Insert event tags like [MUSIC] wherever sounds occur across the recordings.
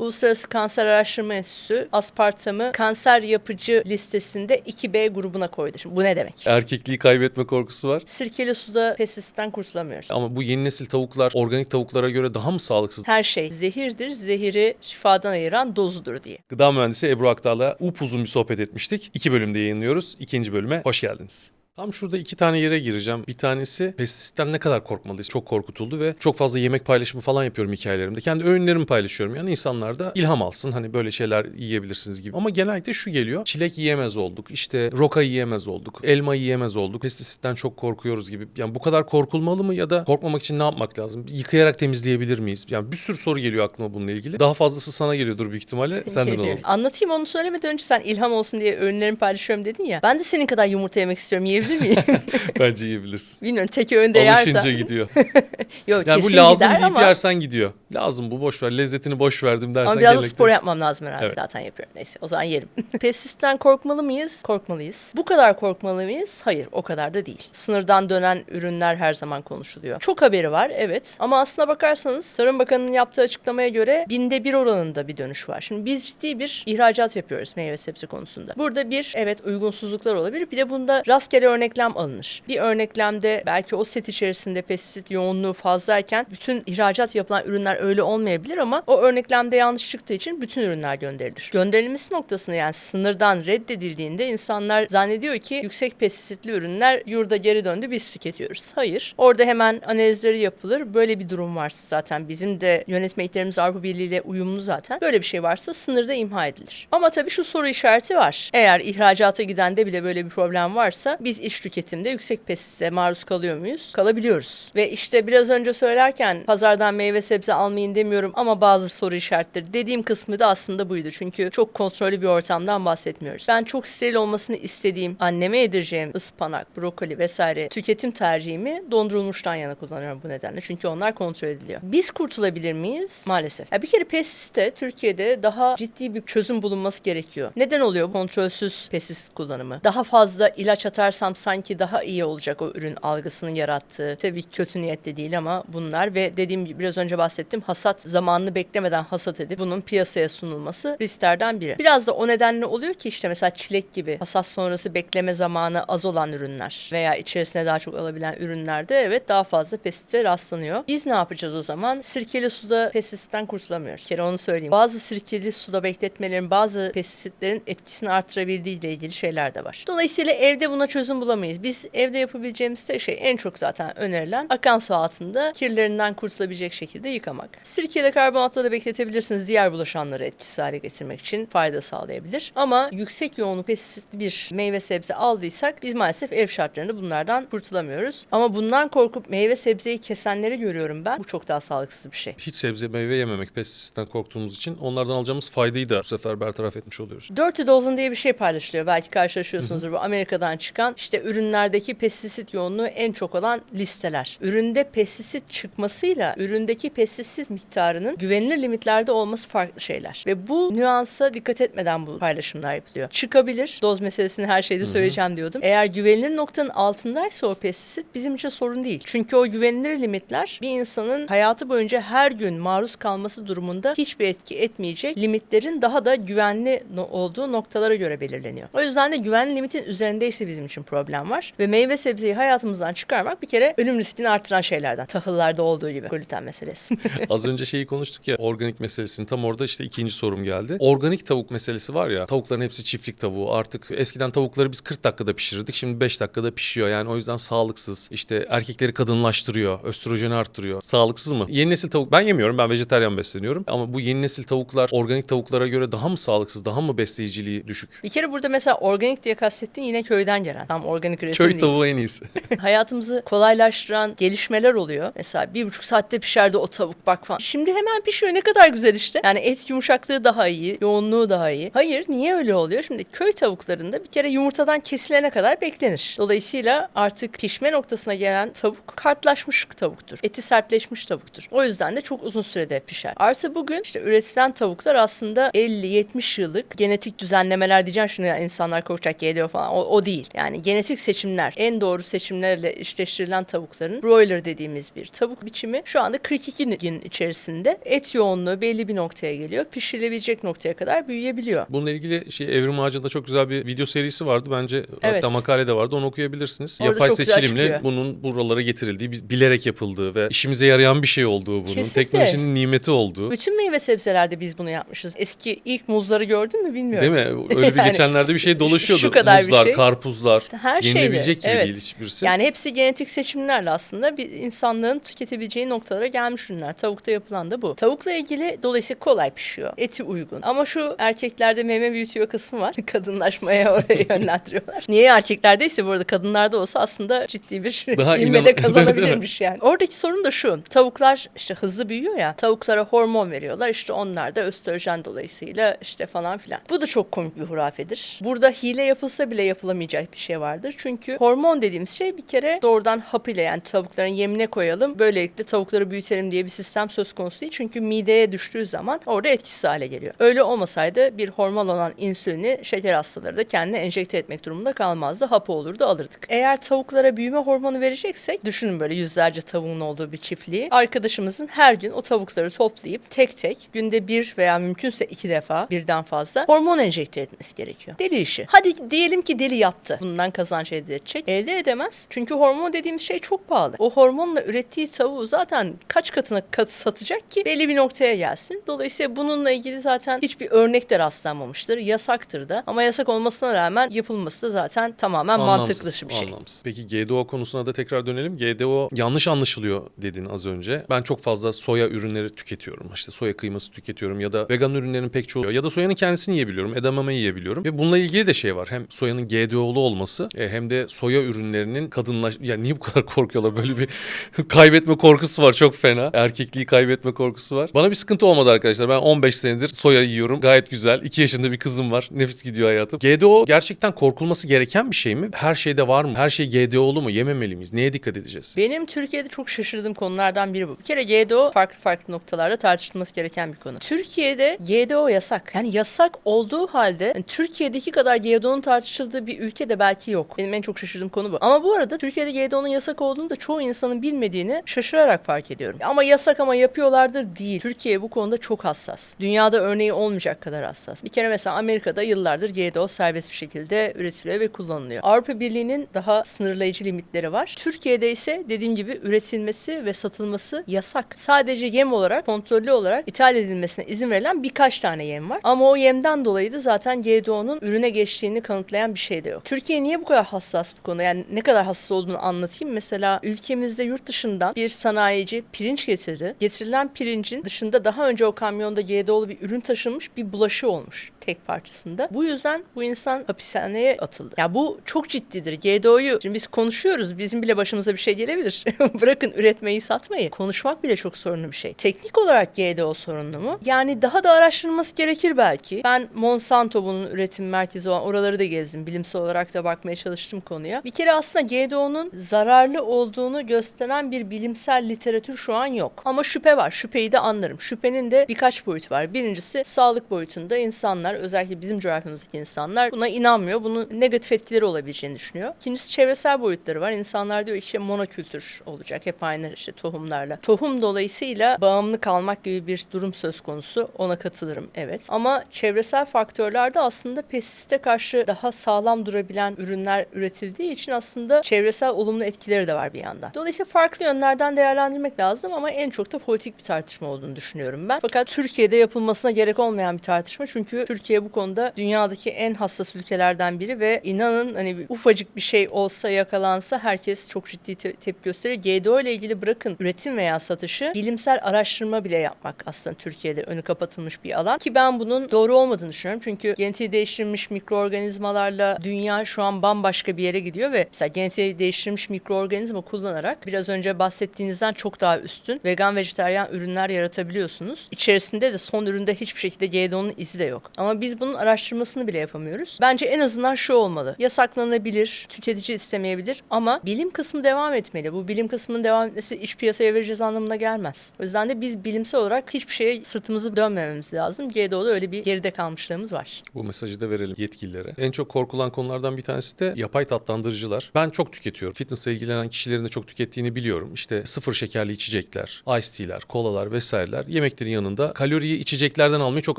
Uluslararası Kanser Araştırma Enstitüsü aspartamı kanser yapıcı listesinde 2B grubuna koydu. Şimdi bu ne demek? Erkekliği kaybetme korkusu var. Sirkeli suda pestisitten kurtulamıyoruz. Ama bu yeni nesil tavuklar organik tavuklara göre daha mı sağlıksız? Her şey zehirdir, zehiri şifadan ayıran dozudur diye. Gıda mühendisi Ebru Aktar'la upuzun bir sohbet etmiştik. İki bölümde yayınlıyoruz. İkinci bölüme hoş geldiniz. Tam şurada iki tane yere gireceğim. Bir tanesi pestisitten ne kadar korkmalıyız? Çok korkutuldu ve çok fazla yemek paylaşımı falan yapıyorum hikayelerimde. Kendi öğünlerimi paylaşıyorum. Yani insanlar da ilham alsın. Hani böyle şeyler yiyebilirsiniz gibi. Ama genellikle şu geliyor. Çilek yiyemez olduk. İşte roka yiyemez olduk. Elma yiyemez olduk. Pestisitten çok korkuyoruz gibi. Yani bu kadar korkulmalı mı ya da korkmamak için ne yapmak lazım? Yıkayarak temizleyebilir miyiz? Yani bir sürü soru geliyor aklıma bununla ilgili. Daha fazlası sana geliyordur büyük ihtimalle. Senden Geliyor. alalım. Anlatayım onu söylemeden önce sen ilham olsun diye öğünlerimi paylaşıyorum dedin ya. Ben de senin kadar yumurta yemek istiyorum. Yiyebilir miyim? [LAUGHS] Bence yiyebilirsin. Bilmiyorum tek öğünde Alışınca yersen. gidiyor. [LAUGHS] Yok Yani kesin bu lazım gider deyip ama, yersen gidiyor. Lazım bu boş ver. Lezzetini boş verdim dersen ama biraz genellikle- spor yapmam lazım herhalde. Evet. Zaten yapıyorum. Neyse o zaman yerim. [LAUGHS] Pestisitten korkmalı mıyız? Korkmalıyız. Bu kadar korkmalı mıyız? Hayır o kadar da değil. Sınırdan dönen ürünler her zaman konuşuluyor. Çok haberi var evet. Ama aslına bakarsanız Tarım Bakanı'nın yaptığı açıklamaya göre binde bir oranında bir dönüş var. Şimdi biz ciddi bir ihracat yapıyoruz meyve sebze konusunda. Burada bir evet uygunsuzluklar olabilir. Bir de bunda rastgele örneklem alınır. Bir örneklemde belki o set içerisinde pestisit yoğunluğu fazlayken bütün ihracat yapılan ürünler öyle olmayabilir ama o örneklemde yanlış çıktığı için bütün ürünler gönderilir. Gönderilmesi noktasında yani sınırdan reddedildiğinde insanlar zannediyor ki yüksek pestisitli ürünler yurda geri döndü biz tüketiyoruz. Hayır. Orada hemen analizleri yapılır. Böyle bir durum varsa zaten bizim de yönetmeliklerimiz Avrupa Birliği ile uyumlu zaten. Böyle bir şey varsa sınırda imha edilir. Ama tabii şu soru işareti var. Eğer ihracata gidende bile böyle bir problem varsa biz iç tüketimde yüksek pestisite maruz kalıyor muyuz? Kalabiliyoruz. Ve işte biraz önce söylerken pazardan meyve sebze almayın demiyorum ama bazı soru işaretleri dediğim kısmı da aslında buydu. Çünkü çok kontrollü bir ortamdan bahsetmiyoruz. Ben çok steril olmasını istediğim anneme yedireceğim ıspanak, brokoli vesaire tüketim tercihimi dondurulmuştan yana kullanıyorum bu nedenle. Çünkü onlar kontrol ediliyor. Biz kurtulabilir miyiz? Maalesef. Ya bir kere pestisite Türkiye'de daha ciddi bir çözüm bulunması gerekiyor. Neden oluyor kontrolsüz pestisit kullanımı? Daha fazla ilaç atarsam sanki daha iyi olacak o ürün algısının yarattığı. Tabii kötü niyetle değil ama bunlar ve dediğim gibi biraz önce bahsettim hasat zamanını beklemeden hasat edip bunun piyasaya sunulması risklerden biri. Biraz da o nedenle oluyor ki işte mesela çilek gibi hasat sonrası bekleme zamanı az olan ürünler veya içerisine daha çok alabilen ürünlerde evet daha fazla pestisite rastlanıyor. Biz ne yapacağız o zaman? Sirkeli suda pestisitten kurtulamıyoruz. Bir kere onu söyleyeyim. Bazı sirkeli suda bekletmelerin bazı pestisitlerin etkisini artırabildiği ile ilgili şeyler de var. Dolayısıyla evde buna çözüm bulamayız. Biz evde yapabileceğimiz tek şey en çok zaten önerilen akan su altında kirlerinden kurtulabilecek şekilde yıkamak. Sirkede karbonatla da bekletebilirsiniz. Diğer bulaşanları etkisiz hale getirmek için fayda sağlayabilir. Ama yüksek yoğunluk pestisitli bir meyve sebze aldıysak biz maalesef ev şartlarında bunlardan kurtulamıyoruz. Ama bundan korkup meyve sebzeyi kesenleri görüyorum ben. Bu çok daha sağlıksız bir şey. Hiç sebze meyve yememek pestisitten korktuğumuz için onlardan alacağımız faydayı da bu sefer bertaraf etmiş oluyoruz. Dirty Dozen diye bir şey paylaşılıyor. Belki karşılaşıyorsunuzdur bu Amerika'dan çıkan işte ürünlerdeki pestisit yoğunluğu en çok olan listeler. Üründe pestisit çıkmasıyla üründeki pestisit miktarının güvenilir limitlerde olması farklı şeyler. Ve bu nüansa dikkat etmeden bu paylaşımlar yapılıyor. Çıkabilir. Doz meselesini her şeyde söyleyeceğim diyordum. Eğer güvenilir noktanın altındaysa o pestisit bizim için sorun değil. Çünkü o güvenilir limitler bir insanın hayatı boyunca her gün maruz kalması durumunda hiçbir etki etmeyecek limitlerin daha da güvenli olduğu noktalara göre belirleniyor. O yüzden de güvenli limitin üzerindeyse bizim için problem var. Ve meyve sebzeyi hayatımızdan çıkarmak bir kere ölüm riskini artıran şeylerden. Tahıllarda olduğu gibi gluten meselesi. [LAUGHS] Az önce şeyi konuştuk ya organik meselesini tam orada işte ikinci sorum geldi. Organik tavuk meselesi var ya tavukların hepsi çiftlik tavuğu artık eskiden tavukları biz 40 dakikada pişirirdik şimdi 5 dakikada pişiyor yani o yüzden sağlıksız işte erkekleri kadınlaştırıyor östrojeni arttırıyor sağlıksız mı? Yeni nesil tavuk ben yemiyorum ben vejetaryen besleniyorum ama bu yeni nesil tavuklar organik tavuklara göre daha mı sağlıksız daha mı besleyiciliği düşük? bir kere burada mesela organik diye kastettiğin yine köyden gelen. Tam organik üretim Köy değil. tavuğu en iyisi. [LAUGHS] Hayatımızı kolaylaştıran gelişmeler oluyor. Mesela bir buçuk saatte pişerdi o tavuk bak falan. Şimdi hemen pişiyor ne kadar güzel işte. Yani et yumuşaklığı daha iyi, yoğunluğu daha iyi. Hayır niye öyle oluyor? Şimdi köy tavuklarında bir kere yumurtadan kesilene kadar beklenir. Dolayısıyla artık pişme noktasına gelen tavuk kartlaşmış tavuktur. Eti sertleşmiş tavuktur. O yüzden de çok uzun sürede pişer. Artı bugün işte üretilen tavuklar aslında 50-70 yıllık genetik düzenlemeler diyeceğim şimdi insanlar korkacak geliyor falan. O, o değil. Yani genetik genetik seçimler, en doğru seçimlerle eşleştirilen tavukların broiler dediğimiz bir tavuk biçimi şu anda 42 gün içerisinde et yoğunluğu belli bir noktaya geliyor. Pişirilebilecek noktaya kadar büyüyebiliyor. Bununla ilgili şey Evrim Ağacı'nda çok güzel bir video serisi vardı. Bence Evet. hatta makale de vardı. Onu okuyabilirsiniz. Orada Yapay seçilimle bunun buralara getirildiği, bi- bilerek yapıldığı ve işimize yarayan bir şey olduğu bunun. Kesinlikle. Teknolojinin nimeti olduğu. Bütün meyve sebzelerde biz bunu yapmışız. Eski ilk muzları gördün mü bilmiyorum. Değil mi? Öyle bir [LAUGHS] Yani geçenlerde bir şey dolaşıyordu. şu kadar bir Muzlar, şey. karpuzlar. Her şeyde, Yenilebilecek gibi evet. değil hiçbirisi. Yani hepsi genetik seçimlerle aslında bir insanlığın tüketebileceği noktalara gelmiş ürünler. Tavukta yapılan da bu. Tavukla ilgili dolayısıyla kolay pişiyor. Eti uygun. Ama şu erkeklerde meme büyütüyor kısmı var. [LAUGHS] Kadınlaşmaya oraya [LAUGHS] yönlendiriyorlar. Niye erkeklerdeyse bu arada kadınlarda olsa aslında ciddi bir [LAUGHS] Daha ilme inan- de kazanabilirmiş yani. Oradaki sorun da şu. Tavuklar işte hızlı büyüyor ya. Tavuklara hormon veriyorlar. İşte onlar da östrojen dolayısıyla işte falan filan. Bu da çok komik bir hurafedir. Burada hile yapılsa bile yapılamayacak bir şey vardır. Çünkü hormon dediğimiz şey bir kere doğrudan hap ile yani tavukların yemine koyalım. Böylelikle tavukları büyütelim diye bir sistem söz konusu değil. Çünkü mideye düştüğü zaman orada etkisiz hale geliyor. Öyle olmasaydı bir hormon olan insülini şeker hastaları da kendine enjekte etmek durumunda kalmazdı. Hapı olurdu alırdık. Eğer tavuklara büyüme hormonu vereceksek düşünün böyle yüzlerce tavuğun olduğu bir çiftliği. Arkadaşımızın her gün o tavukları toplayıp tek tek günde bir veya mümkünse iki defa birden fazla hormon enjekte etmesi gerekiyor. Deli işi. Hadi diyelim ki deli yaptı. Bundan kazanç elde edecek. Elde edemez. Çünkü hormon dediğimiz şey çok pahalı. O hormonla ürettiği tavuğu zaten kaç katına kat satacak ki belli bir noktaya gelsin. Dolayısıyla bununla ilgili zaten hiçbir örnek de rastlanmamıştır. Yasaktır da. Ama yasak olmasına rağmen yapılması da zaten tamamen mantıklı dışı bir şey. Anlamsız. Peki GDO konusuna da tekrar dönelim. GDO yanlış anlaşılıyor dedin az önce. Ben çok fazla soya ürünleri tüketiyorum. İşte soya kıyması tüketiyorum ya da vegan ürünlerin pek çoğu ya da soyanın kendisini yiyebiliyorum. Edamame yiyebiliyorum. Ve bununla ilgili de şey var. Hem soyanın GDO'lu olması e, hem de soya ürünlerinin kadınlaş... Ya niye bu kadar korkuyorlar? Böyle bir [LAUGHS] kaybetme korkusu var çok fena. Erkekliği kaybetme korkusu var. Bana bir sıkıntı olmadı arkadaşlar. Ben 15 senedir soya yiyorum. Gayet güzel. 2 yaşında bir kızım var. Nefis gidiyor hayatım. GDO gerçekten korkulması gereken bir şey mi? Her şeyde var mı? Her şey GDO'lu mu? Yememeli miyiz? Neye dikkat edeceğiz? Benim Türkiye'de çok şaşırdığım konulardan biri bu. Bir kere GDO farklı farklı noktalarda tartışılması gereken bir konu. Türkiye'de GDO yasak. Yani yasak olduğu halde yani Türkiye'deki kadar GDO'nun tartışıldığı bir ülke de belki yok. Benim en çok şaşırdığım konu bu. Ama bu arada Türkiye'de GDO'nun yasak olduğunu da çoğu insanın bilmediğini şaşırarak fark ediyorum. Ama yasak ama yapıyorlardır değil. Türkiye bu konuda çok hassas. Dünyada örneği olmayacak kadar hassas. Bir kere mesela Amerika'da yıllardır GDO serbest bir şekilde üretiliyor ve kullanılıyor. Avrupa Birliği'nin daha sınırlayıcı limitleri var. Türkiye'de ise dediğim gibi üretilmesi ve satılması yasak. Sadece yem olarak, kontrollü olarak ithal edilmesine izin verilen birkaç tane yem var. Ama o yemden dolayı da zaten GDO'nun ürüne geçtiğini kanıtlayan bir şey de yok. Türkiye niye bu kadar hassas bu konuda? Yani ne kadar hassas olduğunu anlatayım. Mesela ülkemizde yurt dışından bir sanayici pirinç getirdi. Getirilen pirincin dışında daha önce o kamyonda GDO'lu bir ürün taşınmış bir bulaşı olmuş tek parçasında. Bu yüzden bu insan hapishaneye atıldı. Ya bu çok ciddidir. GDO'yu şimdi biz konuşuyoruz. Bizim bile başımıza bir şey gelebilir. [LAUGHS] Bırakın üretmeyi, satmayı. Konuşmak bile çok sorunlu bir şey. Teknik olarak GDO sorunlu mu? Yani daha da araştırılması gerekir belki. Ben Monsanto bunun üretim merkezi olan oraları da gezdim. Bilimsel olarak da bakmaya çalıştım konuya. Bir kere aslında GDO'nun zararlı olduğunu gösteren bir bilimsel literatür şu an yok. Ama şüphe var. Şüpheyi de anlarım. Şüphenin de birkaç boyut var. Birincisi sağlık boyutunda insanlar özellikle bizim coğrafyamızdaki insanlar buna inanmıyor. Bunun negatif etkileri olabileceğini düşünüyor. İkincisi çevresel boyutları var. İnsanlar diyor işte monokültür olacak. Hep aynı işte tohumlarla. Tohum dolayısıyla bağımlı kalmak gibi bir durum söz konusu. Ona katılırım evet. Ama çevresel faktörlerde aslında pestisite karşı daha sağlam durabilen ürünler üretildiği için aslında çevresel olumlu etkileri de var bir yandan. Dolayısıyla farklı yönlerden değerlendirmek lazım ama en çok da politik bir tartışma olduğunu düşünüyorum ben. Fakat Türkiye'de yapılmasına gerek olmayan bir tartışma çünkü Türkiye bu konuda dünyadaki en hassas ülkelerden biri ve inanın hani ufacık bir şey olsa yakalansa herkes çok ciddi te- tepki gösterir. GDO ile ilgili bırakın üretim veya satışı bilimsel araştırma bile yapmak aslında Türkiye'de önü kapatılmış bir alan ki ben bunun doğru olmadığını düşünüyorum. Çünkü genetiği değiştirilmiş mikroorganizmalarla dünya şu an bambaşka bir yere gidiyor ve mesela genetiği değiştirilmiş mikroorganizma kullanarak biraz önce bahsettiğinizden çok daha üstün vegan vejetaryen ürünler yaratabiliyorsunuz. İçerisinde de son üründe hiçbir şekilde GDO'nun izi de yok. Ama biz bunun araştırmasını bile yapamıyoruz. Bence en azından şu olmalı. Yasaklanabilir, tüketici istemeyebilir ama bilim kısmı devam etmeli. Bu bilim kısmının devam etmesi iş piyasaya vereceğiz anlamına gelmez. O yüzden de biz bilimsel olarak hiçbir şeye sırtımızı dönmememiz lazım. GDO'da öyle bir geride kalmışlığımız var. Bu mesajı da verelim yetkililere. En çok korkulan konulardan bir tanesi de yapay tatlandırıcılar. Ben çok tüketiyorum. Fitnessle ilgilenen kişilerin de çok tükettiğini biliyorum. İşte sıfır şekerli içecekler, ice tea'ler, kolalar vesaireler yemeklerin yanında kaloriyi içeceklerden almayı çok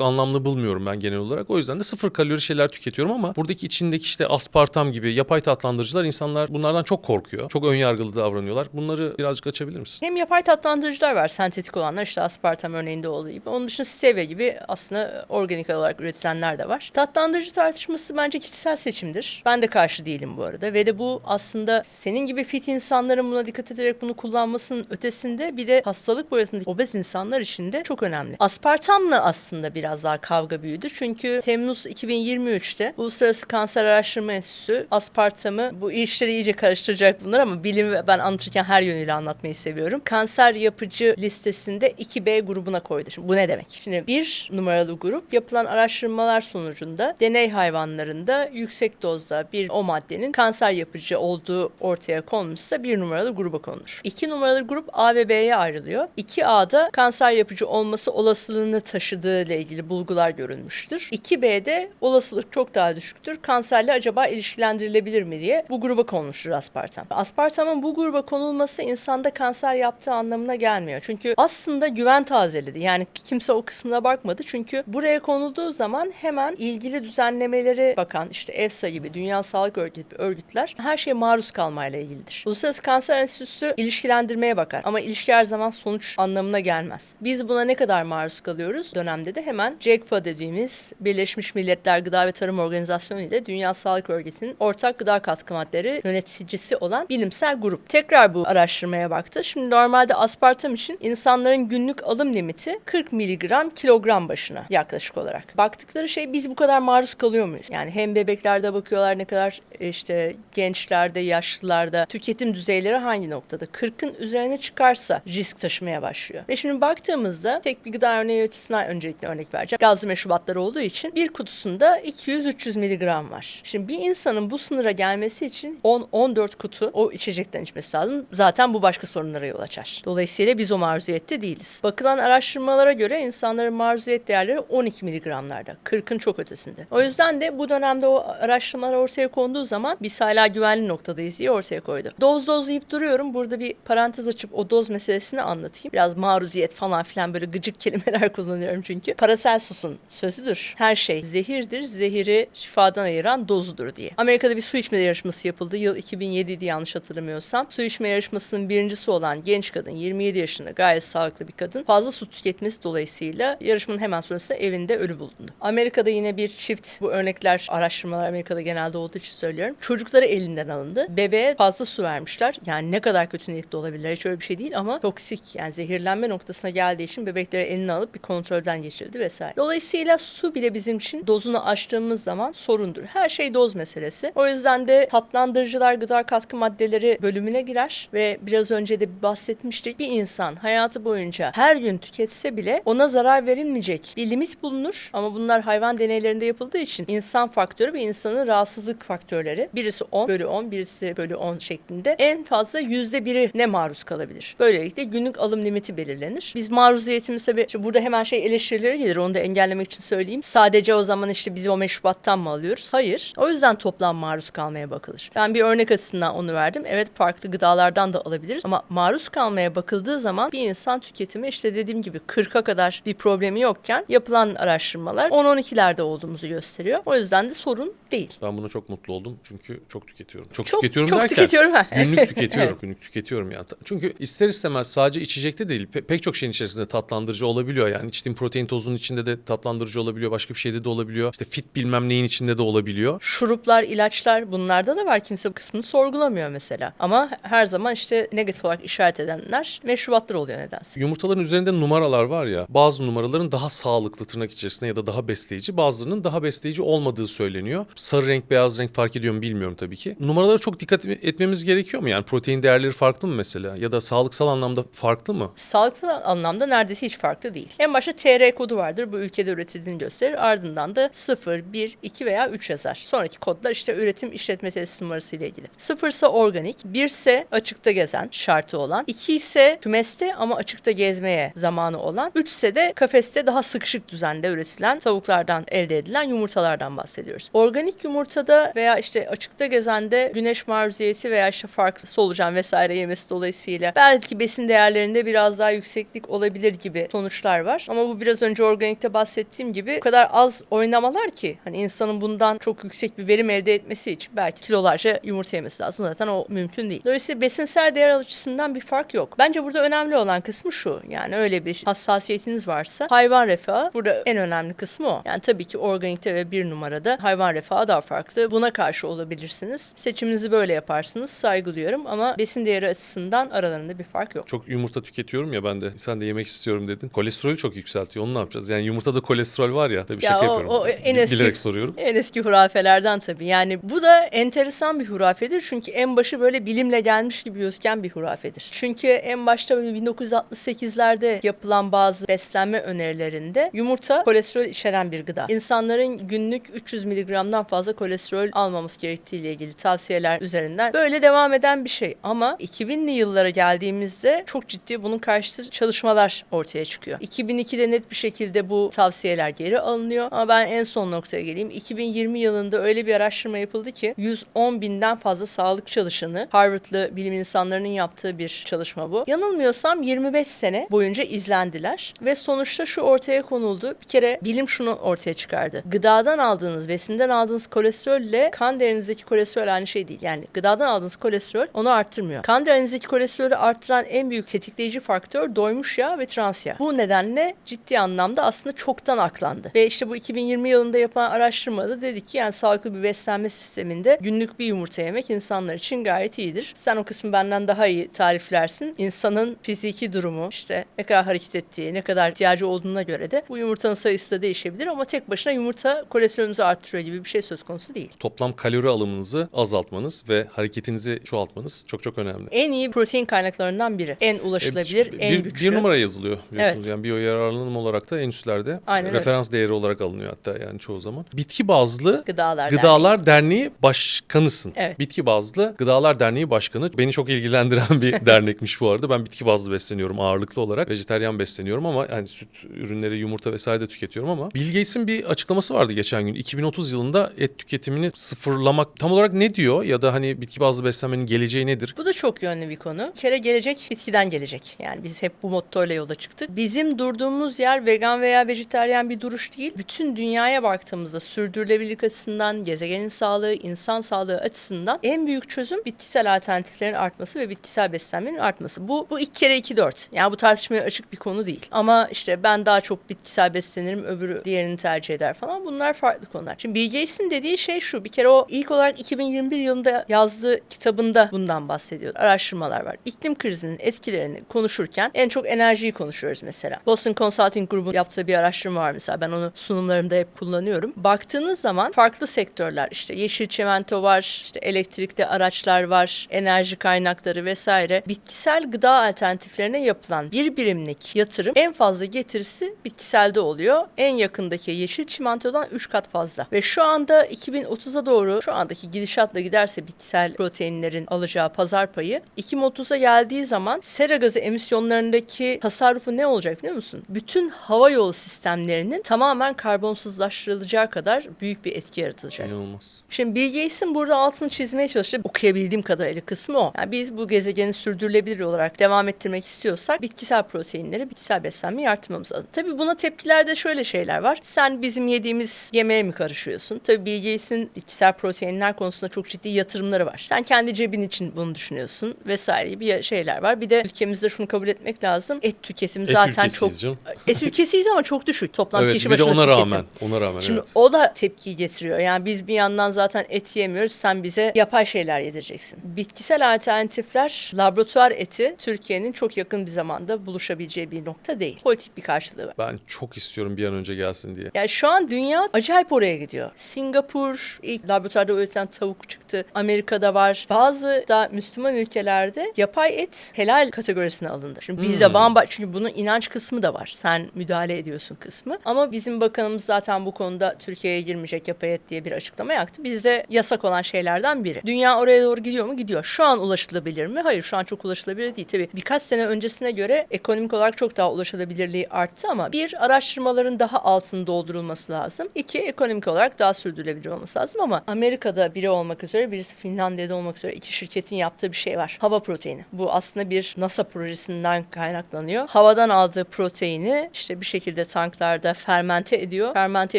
anlamlı bulmuyorum ben genel olarak. O yüzden de sıfır kalori şeyler tüketiyorum ama buradaki içindeki işte aspartam gibi yapay tatlandırıcılar insanlar bunlardan çok korkuyor. Çok önyargılı davranıyorlar. Bunları birazcık açabilir misin? Hem yapay tatlandırıcılar var sentetik olanlar işte aspartam örneğinde olduğu gibi. Onun dışında stevia gibi aslında organik olarak üretilenler de var. Tatlandırıcı tartışması bence kişisel seçimdir. Ben de karşı değilim bu arada ve de bu aslında senin gibi fit insanların buna dikkat ederek bunu kullanmasının ötesinde bir de hastalık boyutundaki obez insanlar için de çok önemli. Aspartamla aslında biraz daha kavga büyüdü. Çünkü Temmuz 2023'te Uluslararası Kanser Araştırma Enstitüsü aspartamı bu işleri iyice karıştıracak bunlar ama bilim ben anlatırken her yönüyle anlatmayı seviyorum. Kanser yapıcı listesinde 2B grubuna koydu. Şimdi bu ne demek? Şimdi bir numaralı grup yapılan araştırmalar sonucunda deney hayvanlarında yüksek dozda bir maddenin kanser yapıcı olduğu ortaya konmuşsa bir numaralı gruba konur. İki numaralı grup A ve B'ye ayrılıyor. 2A'da kanser yapıcı olması olasılığını taşıdığı ile ilgili bulgular görülmüştür. 2B'de olasılık çok daha düşüktür. Kanserle acaba ilişkilendirilebilir mi diye bu gruba konmuştur aspartam. Aspartamın bu gruba konulması insanda kanser yaptığı anlamına gelmiyor. Çünkü aslında güven tazeledi. Yani kimse o kısmına bakmadı. Çünkü buraya konulduğu zaman hemen ilgili düzenlemeleri bakan işte EFSA gibi Dünya Sağlık Örgütü örgütler her şeye maruz kalmayla ilgilidir. Uluslararası Kanser Enstitüsü ilişkilendirmeye bakar ama ilişki her zaman sonuç anlamına gelmez. Biz buna ne kadar maruz kalıyoruz? Dönemde de hemen JECFA dediğimiz Birleşmiş Milletler Gıda ve Tarım Organizasyonu ile Dünya Sağlık Örgütü'nün ortak gıda katkı maddeleri yöneticisi olan bilimsel grup. Tekrar bu araştırmaya baktı. Şimdi normalde aspartam için insanların günlük alım limiti 40 miligram kilogram başına yaklaşık olarak. Baktıkları şey biz bu kadar maruz kalıyor muyuz? Yani hem bebeklerde bakıyorlar ne kadar işte gençlerde, yaşlılarda tüketim düzeyleri hangi noktada? 40'ın üzerine çıkarsa risk taşımaya başlıyor. Ve şimdi baktığımızda tek bir gıda örneği açısından öncelikle örnek vereceğim. Gazlı meşrubatlar olduğu için bir kutusunda 200-300 miligram var. Şimdi bir insanın bu sınıra gelmesi için 10-14 kutu o içecekten içmesi lazım. Zaten bu başka sorunlara yol açar. Dolayısıyla biz o maruziyette değiliz. Bakılan araştırmalara göre insanların maruziyet değerleri 12 miligramlarda. 40'ın çok ötesinde. O yüzden de bu dönemde o araştırmalar ortaya konduğu zaman biz hala güvenli noktadayız diye ortaya koydu. Doz doz deyip duruyorum. Burada bir parantez açıp o doz meselesini anlatayım. Biraz maruziyet falan filan böyle gıcık kelimeler [LAUGHS] kullanıyorum çünkü. Paracelsus'un sözüdür. Her şey zehirdir. Zehiri şifadan ayıran dozudur diye. Amerika'da bir su içme yarışması yapıldı. Yıl 2007'ydi yanlış hatırlamıyorsam. Su içme yarışmasının birincisi olan genç kadın 27 yaşında gayet sağlıklı bir kadın. Fazla su tüketmesi dolayısıyla yarışmanın hemen sonrasında evinde ölü bulundu. Amerika'da yine bir çift bu örnekler araştırmalar Amerika'da genelde olduğu için söylüyorum. Çocukları elinden alındı. Bebeğe fazla su vermişler. Yani ne kadar kötü niyetli olabilirler hiç öyle bir şey değil ama toksik yani zehirlenme noktasına geldiği için bebekleri eline alıp bir kontrolden geçirildi vesaire. Dolayısıyla su bile bizim için dozunu aştığımız zaman sorundur. Her şey doz meselesi. O yüzden de tatlandırıcılar gıda katkı maddeleri bölümüne girer ve biraz önce de bahsetmiştik. Bir insan hayatı boyunca her gün tüketse bile ona zarar verilmeyecek bir limit bulunur ama bunlar hayvan deneylerinde yapıldığı için insan faktörü ve insanın rahatsızlık faktörleri birisi 10 bölü 10 birisi bölü 10 şeklinde en fazla yüzde biri ne maruz kalabilir. Böylelikle günlük alım limiti belirlenir. Biz maruziyetimiz tabii işte burada hemen şey eleştirileri gelir onu da engellemek için söyleyeyim. Sadece o zaman işte biz o meşrubattan mı alıyoruz? Hayır. O yüzden toplam maruz kalmaya bakılır. Ben bir örnek açısından onu verdim. Evet farklı gıdalardan da alabiliriz ama maruz kalmaya bakıldığı zaman bir insan tüketimi işte dediğim gibi 40'a kadar bir problemi yokken yapılan araştırmalar 10-12'lerde olduğumuzu gösteriyor. O yüzden de sorun değil. Ben buna çok mutlu oldum çünkü çok tüketiyorum. Çok, Çok- tüketiyorum çok derken tüketiyorum, [LAUGHS] günlük tüketiyorum. [LAUGHS] Günlük tüketiyorum yani. Çünkü ister istemez sadece içecekte değil pe- pek çok şeyin içerisinde tatlandırıcı olabiliyor. Yani içtiğim protein tozunun içinde de tatlandırıcı olabiliyor. Başka bir şeyde de olabiliyor. İşte fit bilmem neyin içinde de olabiliyor. Şuruplar, ilaçlar bunlarda da var. Kimse bu kısmını sorgulamıyor mesela. Ama her zaman işte negatif olarak işaret edenler meşrubatlar oluyor nedense. Yumurtaların üzerinde numaralar var ya. Bazı numaraların daha sağlıklı tırnak içerisinde ya da daha besleyici. Bazılarının daha besleyici olmadığı söyleniyor. Sarı renk, beyaz renk fark ediyor mu bilmiyorum tabii ki. Numaralara çok dikkat etmemiz gerekiyor mu? Yani protein değerleri farklı mı mesela? Ya da sağlıksal anlamda farklı mı? Sağlıksal anlamda neredeyse hiç farklı değil. En başta TR kodu vardır. Bu ülkede üretildiğini gösterir. Ardından da 0, 1, 2 veya 3 yazar. Sonraki kodlar işte üretim işletme tesis numarası ile ilgili. 0 ise organik, 1 ise açıkta gezen şartı olan, 2 ise kümeste ama açıkta gezmeye zamanı olan, 3 ise de kafeste daha sıkışık düzende üretilen tavuklardan elde edilen yumurtalardan bahsediyoruz. Organik yumurtada veya veya işte açıkta gezende güneş maruziyeti veya işte farklı solucan vesaire yemesi dolayısıyla belki besin değerlerinde biraz daha yükseklik olabilir gibi sonuçlar var. Ama bu biraz önce organikte bahsettiğim gibi o kadar az oynamalar ki hani insanın bundan çok yüksek bir verim elde etmesi için belki kilolarca yumurta yemesi lazım. Zaten o mümkün değil. Dolayısıyla besinsel değer açısından bir fark yok. Bence burada önemli olan kısmı şu. Yani öyle bir hassasiyetiniz varsa hayvan refahı burada en önemli kısmı o. Yani tabii ki organikte ve bir numarada hayvan refahı daha farklı. Buna karşı olabilirsiniz. Seçiminizi böyle yaparsınız. Saygı duyuyorum ama besin değeri açısından aralarında bir fark yok. Çok yumurta tüketiyorum ya ben de. Sen de yemek istiyorum dedin. Kolesterolü çok yükseltiyor. Onu ne yapacağız? Yani yumurtada kolesterol var ya. Tabii Ya şaka o- yapıyorum. o en eski- Bilerek soruyorum. En eski hurafelerden tabii. Yani bu da enteresan bir hurafedir. Çünkü en başı böyle bilimle gelmiş gibi gözüken bir hurafedir. Çünkü en başta böyle 1968'lerde yapılan bazı beslenme önerilerinde yumurta kolesterol içeren bir gıda. İnsanların günlük 300 miligramdan fazla kolesterol almaması gerektiği ile ilgili tavsiyeler üzerinden böyle devam eden bir şey. Ama 2000'li yıllara geldiğimizde çok ciddi bunun karşıtı çalışmalar ortaya çıkıyor. 2002'de net bir şekilde bu tavsiyeler geri alınıyor. Ama ben en son noktaya geleyim. 2020 yılında öyle bir araştırma yapıldı ki 110 binden fazla sağlık çalışanı Harvard'lı bilim insanlarının yaptığı bir çalışma bu. Yanılmıyorsam 25 sene boyunca izlendiler ve sonuçta şu ortaya konuldu. Bir kere bilim şunu ortaya çıkardı. Gıdadan aldığınız, besinden aldığınız kolesterolle kan değerinizdeki kolesterol aynı şey değil. Yani gıdadan aldığınız kolesterol onu arttırmıyor. Kan değerinizdeki kolesterolü arttıran en büyük tetikleyici faktör doymuş yağ ve trans yağ. Bu nedenle ciddi anlamda aslında çoktan aklandı. Ve işte bu 2020 yılında yapılan araştırmada dedik ki yani sağlıklı bir beslenme sisteminde günlük bir yumurta yemek insanlar için gayet iyidir. Sen o kısmı benden daha iyi tariflersin. İnsanın fiziki durumu, işte ne kadar hareket ettiği, ne kadar ihtiyacı olduğuna göre de bu yumurtanın sayısı da değişebilir ama tek başına yumurta kolesterolünüzü arttırıyor gibi bir şey söz konusu değil. Toplam kalori alımınızı azaltmanız ve hareketinizi çoğaltmanız çok çok önemli. En iyi protein kaynaklarından biri. En ulaşılabilir, E, en bir, güçlü. bir numara yazılıyor biliyorsunuz. Evet. Yani biyoyararlanım olarak da en üstlerde Aynen öyle. referans değeri olarak alınıyor hatta yani çoğu zaman. Bitki bazlı Gıdalar Gıdalar Derneği başkanısın. Evet. Bitki bazlı Gıdalar Derneği başkanı. Beni çok ilgilendiren bir [LAUGHS] dernekmiş bu arada. Ben bitki bazlı besleniyorum ağırlıklı olarak. Vejeteryan besleniyorum ama yani süt ürünleri, yumurta vesaire de tüketiyorum ama Bill Gates'in bir açıklaması vardı geçen gün. 2030 yılında et tüketimini sıfırlamak tam olarak ne diyor ya da hani bitki bazlı beslenmenin geleceği nedir? Bu da çok yönlü bir konu. Bir kere gelecek bitkiden gelecek. Yani biz hep bu mottoyla yola çıktık. Bizim durduğumuz yer vegan veya vejetaryen bir duruş değil. Bütün dünyaya baktığımızda sürdürülebilirlik açısından, gezegenin sağlığı, insan sağlığı açısından en büyük çözüm bitkisel alternatiflerin artması ve bitkisel beslenmenin artması. Bu bu ilk kere iki dört. Yani bu tartışmaya açık bir konu değil. Ama işte ben daha çok bitkisel beslenirim, öbürü diğerini tercih eder falan. Bunlar farklı konular. Şimdi Bill Gates'in dediği şey şu. Bir kere o ilk olarak 2021 yılında yazdığı kitabında bundan bahsediyor. Araştırmalar var. İklim krizinin etkilerini konuşurken en çok enerjiyi konuşuyoruz mesela. Boston Consulting Group'un yaptığı bir araştırma var mesela. Ben onu sunumlarımda hep kullanıyorum. Baktığınız zaman farklı sektörler işte yeşil çimento var, işte elektrikli araçlar var, enerji kaynakları vesaire. Bitkisel gıda alternatiflerine yapılan bir birimlik yatırım en fazla getirisi bitkiselde oluyor. En yakındaki yeşil çimentodan 3 kat fazla. Ve şu anda 2030'a doğru şu andaki gidişatla giderse bitkisel proteinlerin alacağı pazar payı 2030'a geldiği zaman sera gazı emisyonlarındaki tasarrufu ne olacak biliyor musun? Bütün hava yolu sistemlerinin tamamen karbonsuzlaştırılacağı kadar büyük bir etki yaratılacak. İnanılmaz. Şimdi Bill Gates'in burada altını çizmeye çalıştığı okuyabildiğim kadarıyla kısmı o. Yani biz bu gezegeni sürdürülebilir olarak devam ettirmek istiyorsak bitkisel proteinleri, bitkisel beslenmeyi artırmamız lazım. Tabii buna tepkilerde şöyle şeyler var. Sen bizim yediğimiz yemeğe mi karışıyorsun? Tabii Bill Gates'in bitkisel proteinler konusunda çok ciddi yatırımları var. Sen kendi cebin için bunu düşünüyorsun vesaire gibi şeyler var. Bir de ülkemizde şunu kabul etmek lazım. Et tüketimi Et zaten çok canım. et ülkesiyiz ama çok düşük toplam Evet kişi bir de başına ona tüketim. rağmen. Ona rağmen Şimdi evet. o da tepki getiriyor. Yani biz bir yandan zaten et yemiyoruz. Sen bize yapay şeyler yedireceksin. Bitkisel alternatifler, laboratuvar eti Türkiye'nin çok yakın bir zamanda buluşabileceği bir nokta değil. Politik bir karşılığı var. Ben çok istiyorum bir an önce gelsin diye. Yani şu an dünya acayip oraya gidiyor. Singapur ilk laboratuvarda üretilen tavuk çıktı. Amerika'da var. Bazı da Müslüman ülkelerde yapay et helal kategorisine alındı. Şimdi bizde Hmm. bamba çünkü bunun inanç kısmı da var. Sen müdahale ediyorsun kısmı. Ama bizim bakanımız zaten bu konuda Türkiye'ye girmeyecek yapay et diye bir açıklama yaptı. Bizde yasak olan şeylerden biri. Dünya oraya doğru gidiyor mu? Gidiyor. Şu an ulaşılabilir mi? Hayır şu an çok ulaşılabilir değil. Tabii birkaç sene öncesine göre ekonomik olarak çok daha ulaşılabilirliği arttı ama bir araştırmaların daha altını doldurulması lazım. İki ekonomik olarak daha sürdürülebilir olması lazım ama Amerika'da biri olmak üzere birisi Finlandiya'da olmak üzere iki şirketin yaptığı bir şey var. Hava proteini. Bu aslında bir NASA projesinden kaynaklanıyor. Havadan aldığı proteini işte bir şekilde tanklarda fermente ediyor. Fermente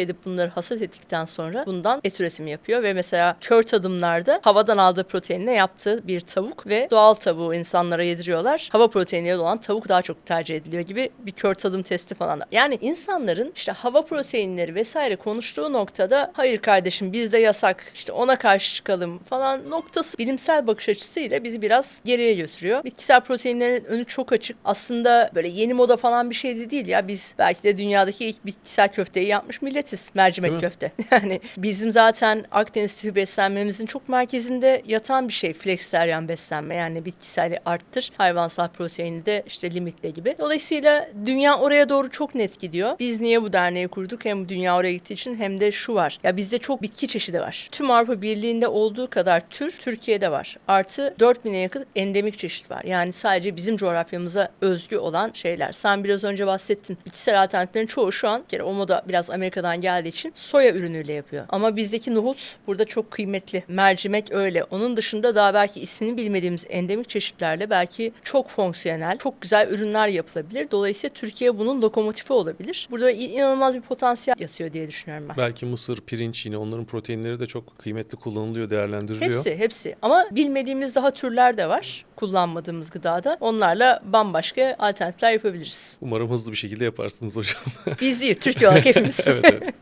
edip bunları hasat ettikten sonra bundan et üretimi yapıyor ve mesela kör tadımlarda havadan aldığı proteinle yaptığı bir tavuk ve doğal tavuğu insanlara yediriyorlar. Hava proteinleri olan tavuk daha çok tercih ediliyor gibi bir kör tadım testi falan. Yani insanların işte hava proteinleri vesaire konuştuğu noktada hayır kardeşim bizde yasak işte ona karşı çıkalım falan noktası bilimsel bakış açısıyla bizi biraz geriye götürüyor. Bitkisel proteinlerin önü çok açık. Aslında böyle yeni moda falan bir şey de değil ya. Biz belki de dünyadaki ilk bitkisel köfteyi yapmış milletiz. Mercimek Değil köfte. [LAUGHS] Yani bizim zaten Akdeniz tipi beslenmemizin çok merkezinde yatan bir şey flexitarian beslenme. Yani bitkiseli arttır, hayvansal proteini de işte limitle gibi. Dolayısıyla dünya oraya doğru çok net gidiyor. Biz niye bu derneği kurduk? Hem dünya oraya gittiği için hem de şu var. Ya bizde çok bitki çeşidi var. Tüm Avrupa Birliği'nde olduğu kadar tür Türkiye'de var. Artı 4000'e yakın endemik çeşit var. Yani sadece bizim coğrafyamıza özgü olan şeyler. Sen biraz önce bahsettin. Bitkisel alternatiflerin çoğu şu an, kere o moda biraz Amerika'dan geldiği için soya ürünüyle yapıyor. Ama bizdeki nohut burada çok kıymetli. Mercimek öyle. Onun dışında daha belki ismini bilmediğimiz endemik çeşitlerle belki çok fonksiyonel, çok güzel ürünler yapılabilir. Dolayısıyla Türkiye bunun lokomotifi olabilir. Burada inanılmaz bir potansiyel yatıyor diye düşünüyorum ben. Belki mısır, pirinç yine onların proteinleri de çok kıymetli kullanılıyor, değerlendiriliyor. Hepsi, hepsi. Ama bilmediğimiz daha türler de var kullanmadığımız gıdada. Onlarla bambaşka alternatifler yapabiliriz. Umarım hızlı bir şekilde yaparsınız hocam. Biz değil, Türkiye olarak [LAUGHS] hepimiz. evet, evet.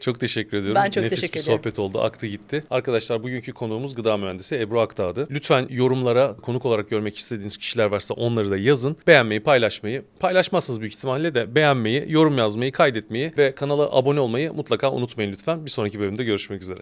Çok teşekkür ediyorum. Ben çok Nefis teşekkür bir ediyorum. sohbet oldu. Aktı gitti. Arkadaşlar bugünkü konuğumuz gıda mühendisi Ebru Akdağ'dı. Lütfen yorumlara konuk olarak görmek istediğiniz kişiler varsa onları da yazın. Beğenmeyi, paylaşmayı, paylaşmazsınız büyük ihtimalle de beğenmeyi, yorum yazmayı, kaydetmeyi ve kanala abone olmayı mutlaka unutmayın lütfen. Bir sonraki bölümde görüşmek üzere.